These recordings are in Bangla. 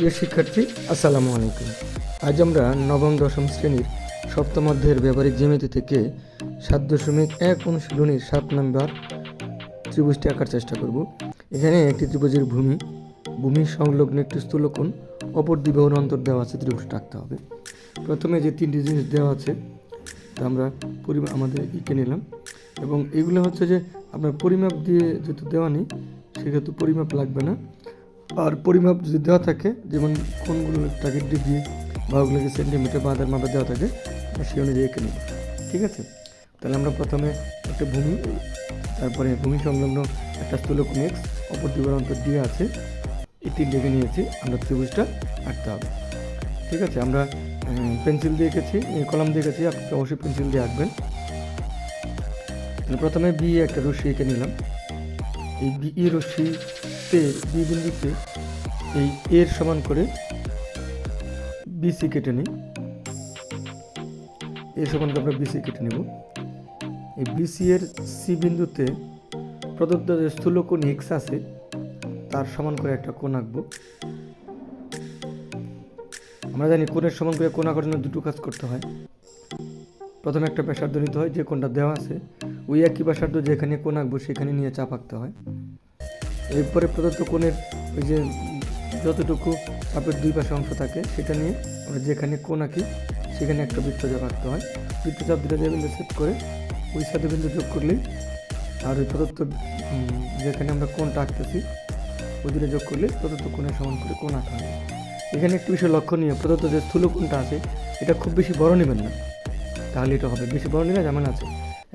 প্রিয় শিক্ষার্থী, আসসালামু আলাইকুম। আজ আমরা নবম, দশম শ্রেণির সপ্তম অধ্যায়ের ব্যবহারিক জ্যামিতি থেকে সাত দশমিক এক অনুশীলনীর সাত নম্বর ত্রিভুজটি আঁকার চেষ্টা করব। এখানে একটি ত্রিভুজের ভূমি ভূমি সংলগ্ন একটি স্থূলকোণ, অপর দ্বিবাহুর অন্তর দেওয়া আছে, ত্রিভুজটা আঁকতে হবে। প্রথমে যে তিনটি জিনিস দেওয়া আছে, তা আমরা পরিমাপ, আমাদের ইকে নিলাম। এবং এগুলো হচ্ছে যে আপনার পরিমাপ দিয়ে যেহেতু দেওয়া নেই সেক্ষেত্রে পরিমাপ লাগবে না। আর পরিমাপ যদি দেওয়া থাকে, যেমন কোনগুলো টার্গেট ডিগ্রি বা ওগুলোকে সেন্টিমিটার বা আধার মাপে দেওয়া থাকে সেই অনুযায়ী এঁকে নেব, ঠিক আছে? তাহলে আমরা প্রথমে একটা ভূমি, তারপরে ভূমি সংলগ্ন একটা স্থূলকোণ এক্স অপর দিবার অন্তর দিয়ে আছে, এই ডেকে নিয়েছি, আমরা ত্রিভুজটা আঁকতে হবে, ঠিক আছে? আমরা পেন্সিল দিয়ে এঁকেছি কলম দিয়ে এঁকেছি, আপনি অবশ্যই পেন্সিল দিয়ে আঁকবেন। প্রথমে বি একটা রশ্মি এঁকে নিলাম, এই বি ই বি বিন্দুতে এই এর সমান করে বিসি কেটে নিই। এর সমান করে আমরা বিসি কেটে নেব। এই বিসি এর সি বিন্দুতে প্রদত্ত যে স্থূলকোণ এক্স আছে, তার সমান করে একটা কোণ আঁকবো। আমরা জানি কোণের সমান করে কোণ আঁকার জন্য দুটো কাজ করতে হয়। প্রথমে একটা ব্যাসার্ধ নিতে হয়, যে কোণটা দেওয়া আছে, ওই একই ব্যাসার্ধ যেখানে কোণ আঁকবো, সেখানে নিয়ে চাপ আঁকতে হয়। এরপরে প্রদত্ত কোণের ওই যে যতটুকু চাপের দুই পাশে অংশ থাকে, সেটা নিয়ে আমরা যেখানে কোণ আঁকি, সেখানে একটা বৃত্তচাপ আঁকতে হয়। বৃত্তচাপ দুটো বিন্দু সেট করে ওই সাথে বিন্দু যোগ করলেই আর ওই প্রদত্ত যেখানে আমরা কোণটা আঁকতেছি, ওই দুটো যোগ করলে প্রদত্ত কোণের সমান করে কোণ আঁকা হয়। এখানে একটু বিষয় লক্ষণীয়, প্রদত্ত যে স্থূল কোণটা আছে, এটা খুব বেশি বড় নেবেন না। তাহলে এটা হবে, বেশি বড় নিলে যেমন আছে।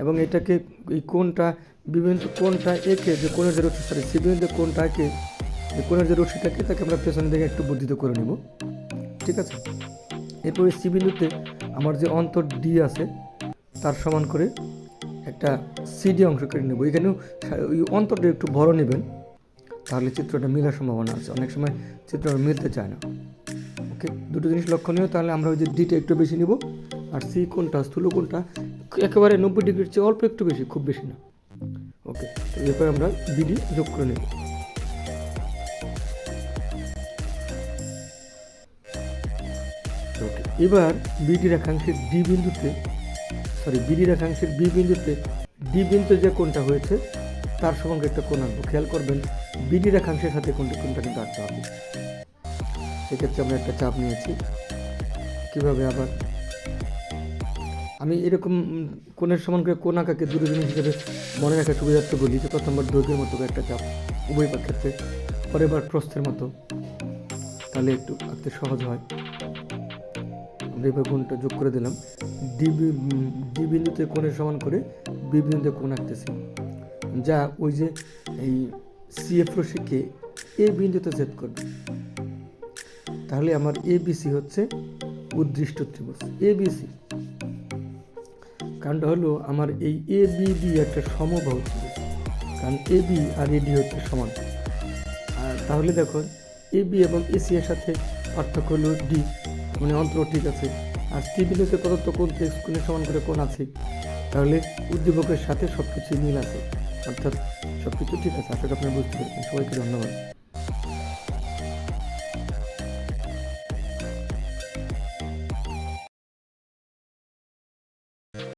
এবং এটাকে, এই কোণটা বিভিন্ন কোণটা এঁকে, যে কোণের যে রশ্মি সরি সি বিন্দু কোণটা এঁকে যে কোণের যে রশ্মিটাকে তাকে আমরা পেছনের দিকে একটু বর্ধিত করে নেব। ঠিক আছে? এরপরে সি আমার যে অন্তর ডি আছে, তার সমান করে একটা সিডি অংশ কেটে নেব। এখানেও ওই অন্তরটা একটু বড় নেবেন, তাহলে চিত্রটা মেলার সম্ভাবনা আছে। অনেক সময় চিত্রটা মিলতে চায় না। ওকে? দুটো জিনিস লক্ষণীয়, তাহলে আমরা ওই যে ডিটা একটু বেশি নিব, আর সি কোনটা, স্থূল কোনটা, একেবারে নব্বই ডিগ্রির চেয়ে অল্প একটু বেশি, খুব বেশি না। ওকে, এরপর আমরা বিডি যোগ করে নেব। এবার বিডি রেখাংশের ডি বিন্দুতে সরি বিডি রেখাংশের বি বিন্দুতে ডি বিন্দু যে কোনটা হয়েছে, তার সঙ্গে একটা কোণ আঁকবো। খেয়াল করবেন বিডি রেখাংশের সাথে কোনটা কোনটা কিন্তু আঁকতে হবে। সেক্ষেত্রে আমরা একটা চাপ নিয়েছি। কীভাবে আবার আমি এরকম কোণের সমান করে কোন আঁকাকে দুটো জিনিস হিসেবে মনে রাখার সুবিধার্থে বলি যে প্রথমবার দৈর্ঘ্যের মতো একটা চাপ উভয় ক্ষেত্রে পরের বার প্রস্থের মতো তাহলে একটু আঁকতে সহজ হয়। আমরা এবার কোণটা যোগ করে দিলাম। ডি বি- উম, ডি বিন্দুতে কোণের সমান করে বি বিন্দুতে কোণ আঁকতেছি। যা ওই যে এই সিএফ রশ্মিকে এ বিন্দুতে সেট করবে। তাহলে আমার এবিসি হচ্ছে উদ্দৃষ্ট ত্রিভুজ। এবিসি কারণটা হলো আমার এই এ বি ডি একটা সমবাহু ত্রিভুজ কারণ এ বি আর এডি হচ্ছে সমান। আর তাহলে দেখো এ বি এবং এসি এর সাথে পার্থক্য হলো ডি মানে অন্তর ঠিক আছে। আর সি বিন্দুতে প্রদত্ত কোন কোণের সমান করে কোন আছে। তাহলে উদ্দীপকের সাথে সব কিছুই মিল আছে। অর্থাৎ সব কিছু ঠিক আছে। আশা করি আপনারা বুঝতে পেরেছেন। সবাইকে ধন্যবাদ।